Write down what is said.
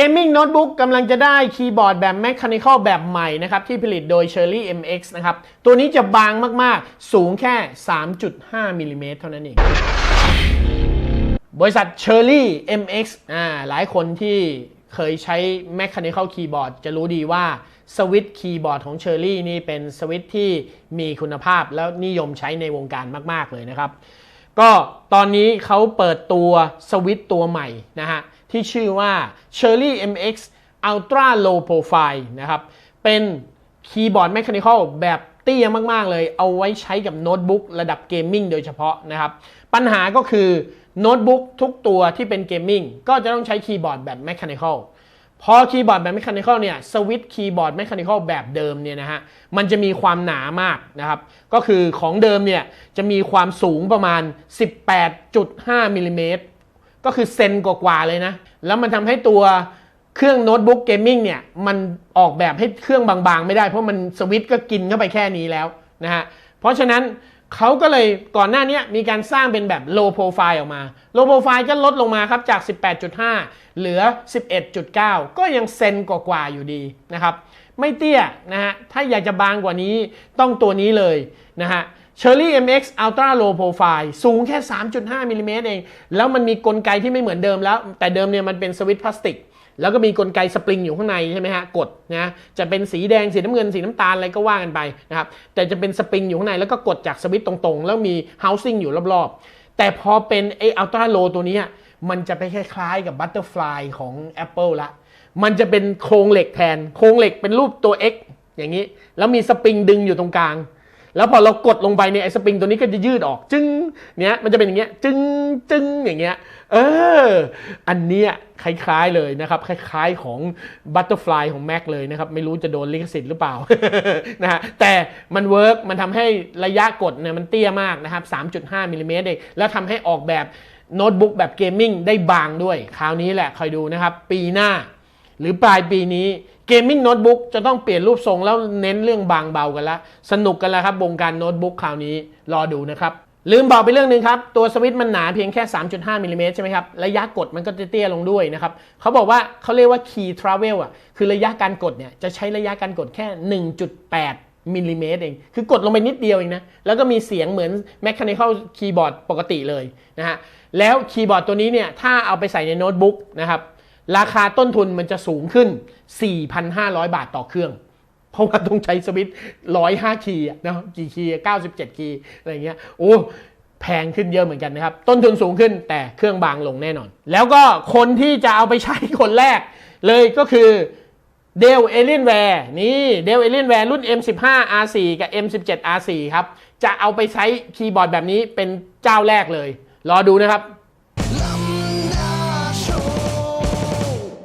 Gaming Notebook กำลังจะได้คีย์บอร์ดแบบ Mechanical แบบใหม่นะครับ ที่ผลิตโดย Cherry MX นะครับ ตัวนี้จะบางมาก ๆ สูงแค่ 3.5มิลลิเมตรเท่านั้นเองบริษัท Cherry MX อ่าหลายคนที่เคยใช้ Mechanical Keyboard จะรู้ดีว่าสวิตช์คีย์บอร์ดของ Cherry นี่เป็นสวิตช์ที่มีคุณภาพแล้วนิยมใช้ในวงการมาก ๆ เลยนะครับ ก็ตอนนี้เขาเปิดตัวสวิตช์ตัวใหม่นะฮะ ที่ชื่อว่า Cherry MX Ultra Low Profile นะครับ เป็นคีย์บอร์ด Mechanical แบบเตี้ยมาก ๆ เลย เอาไว้ใช้กับโน้ตบุ๊กระดับเกมมิ่งโดยเฉพาะนะครับ ปัญหาก็คือโน้ตบุ๊กทุกตัวที่เป็นเกมมิ่งก็จะต้องใช้คีย์บอร์ดแบบ Mechanical พอคีย์บอร์ดแบบ Mechanical เนี่ยสวิตช์คีย์บอร์ด Mechanical แบบเดิมเนี่ยนะฮะมันจะมีความหนามากนะครับก็คือของเดิมเนี่ยจะมีความสูงประมาณ 18.5มิลลิเมตร ก็คือเซนกว่าๆเลยนะ แล้วมันทำให้ตัวเครื่องโน้ตบุ๊กเกมมิ่งเนี่ย มันออกแบบให้เครื่องบางๆ ไม่ได้เพราะมันสวิตช์ก็กินเข้าไปแค่นี้แล้วนะฮะเพราะฉะนั้นเขาก็เลยก่อนหน้านี้มีการสร้างเป็นแบบ low profile ออกมา low profile ก็ลดลงมาครับจาก 18.5 เหลือ 11.9 ก็ยังเซนกว่าๆอยู่ดีนะครับ ไม่เตี้ยนะฮะถ้าอยากจะบางกว่านี้ต้องตัวนี้เลยนะฮะ Cherry MX Ultra Low Profile สูงแค่ 3.5มิลลิเมตรเอง แล้วมันมีกลไกที่ไม่เหมือนเดิมแล้ว แต่เดิมเนี่ยมันเป็นสวิตช์พลาสติก แล้วก็มีกลไกสปริงอยู่ข้างในใช่ไหมฮะ กดนะ จะเป็นสีแดง สีน้ำเงิน สีน้ำตาล อะไรก็ว่ากันไปนะครับ แต่จะเป็นสปริงอยู่ข้างใน แล้วก็กดจากสวิตช์ตรงๆ แล้วมี housing อยู่รอบๆ แต่พอเป็นไอ้ Ultra Low ตัวนี้ มันจะไปคล้ายๆกับ Butterfly ของ Apple ละ มันจะเป็นโครงเหล็กแทน โครงเหล็กเป็นรูปตัว X อย่างนี้ แล้วมีสปริงดึงอยู่ตรงกลาง แล้วพอเรากดลงไปเนี่ยไอ้สปริงตัวนี้ก็จะยืดออกจึ้งเนี้ยมันจะเป็นอย่างเงี้ยจึ้งจึ้งอย่างเงี้ยเอออันเนี้ยคล้ายๆเลยนะครับ คล้ายๆของ Butterfly ของ Mac เลยนะครับ ไม่รู้จะโดนลิขสิทธิ์หรือเปล่านะฮะแต่มันเวิร์กมันทำให้ระยะกดเนี่ยมันเตี้ยมากนะครับ 3.5มิลลิเมตรเองแล้วทำให้ออกแบบโน้ตบุ๊กแบบเกมมิ่งได้บางด้วย คราวนี้แหละคอยดูนะครับ ปีหน้า หรือปลายปีนี้เกมมิ่งโน้ตบุ๊กจะต้องเปลี่ยนรูปทรงแล้วเน้นเรื่องบางเบากันละ สนุกกันแล้วครับวงการโน้ตบุ๊กคราวนี้รอดูนะครับ ลืมบอกไปเรื่องหนึ่งครับ ตัวสวิตช์มันหนาเพียงแค่ 3.5มิลลิเมตรใช่ไหมครับ ระยะกดมันก็จะเตี้ยลงด้วยนะครับเขาบอกว่าเขาเรียกว่า key travel อะคือระยะการกดเนี่ยจะใช้ระยะการกดแค่ 1.8มิลลิเมตรเอง คือกดลงไปนิดเดียวเองนะ แล้วก็มีเสียงเหมือน mechanical keyboard ปกติเลยนะฮะ แล้วคีย์บอร์ดตัวนี้เนี่ย ถ้าเอาไปใส่ในโน้ตบุ๊กนะครับ ราคาต้นทุนมันจะสูงขึ้น 4,500 บาทต่อเครื่อง เพราะว่าต้องใช้สวิตช์105คีย์อะนะกี่คีย์อะ97คีย์อะไรเงี้ยโอ้แพงขึ้นเยอะเหมือนกันนะครับ ต้นทุนสูงขึ้นแต่เครื่องบางลงแน่นอน แล้วก็คนที่จะเอาไปใช้คนแรก เลยก็คือเดลเอเลียนแวร์นี่เดลเอเลียนแวร์รุ่น M15 R4 กับ M17 R4 ครับ จะเอาไปใช้คีย์บอร์ดแบบนี้เป็นเจ้าแรกเลย รอดูนะครับ